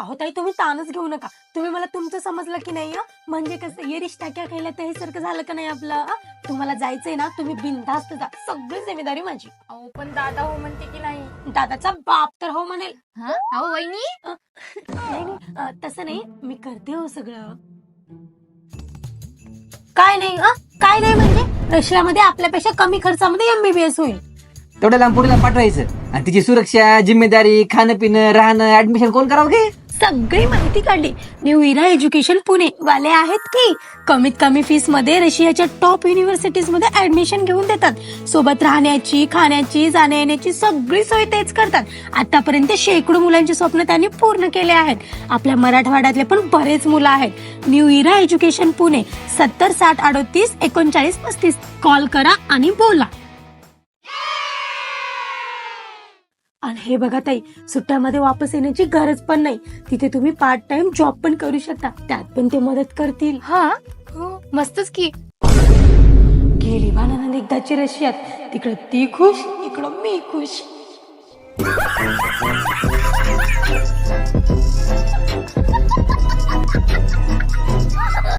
अहो ताई तुम्ही ताणच घेऊ नका. तुम्ही मला तुमचं समजलं की नाही हं? म्हणजे कसं ये रिश्ता क्या खेळला ते सारखं झालं का नाही आपलं हं? तुम्हाला जायचंय ना तुम्ही बिनधास्त जा. सगळी जिम्मेदारी माझी. अहो पण दादा हो म्हणते की नाही. दादाचा बाप तर हो म्हणेल. हा? अहो वहिनी? नाही नाही अं, तसं नाही. मी करते हो सगळं. काय नाही हं? काय नाही म्हणजे? रशियामध्ये आपल्यापेक्षा कमी खर्चामध्ये एमबीबीएस होईल. तेवढ्या लांब पुढे पाठवायचं. आणि तिची सुरक्षा जिम्मेदारी खाणं पिणं राहणं ऍडमिशन कोण करावं काय सगळी माहिती काढली. New era education Pune. वाले आहेत की कमीत कमी फीसमध्ये रशियाच्या टॉप युनिव्हर्सिटीजमध्ये ऍडमिशन घेऊन देतात. सोबत राहण्याची खाण्याची जाण्या येण्याची सगळी सोय तेच करतात. आतापर्यंत शेकडो मुलांची स्वप्न त्यांनी पूर्ण केले आहेत. आपल्या मराठवाड्यातले पण बरेच मुलं आहेत. New era education Pune. सत्तर साठ अडोतीस एकोणचाळीस पस्तीस. कॉल करा आणि बोला. आणि हे बघा ताई सुट्ट्यामध्ये वापस येण्याची गरज पण नाही. तिथे तुम्ही पार्ट टाइम जॉब पण करू शकता. त्यात पण ते मदत करतील. हा? मस्तच की. गेली भानानंद एकदाची रशियात. तिकडं ती खुश इकडं मी खुश.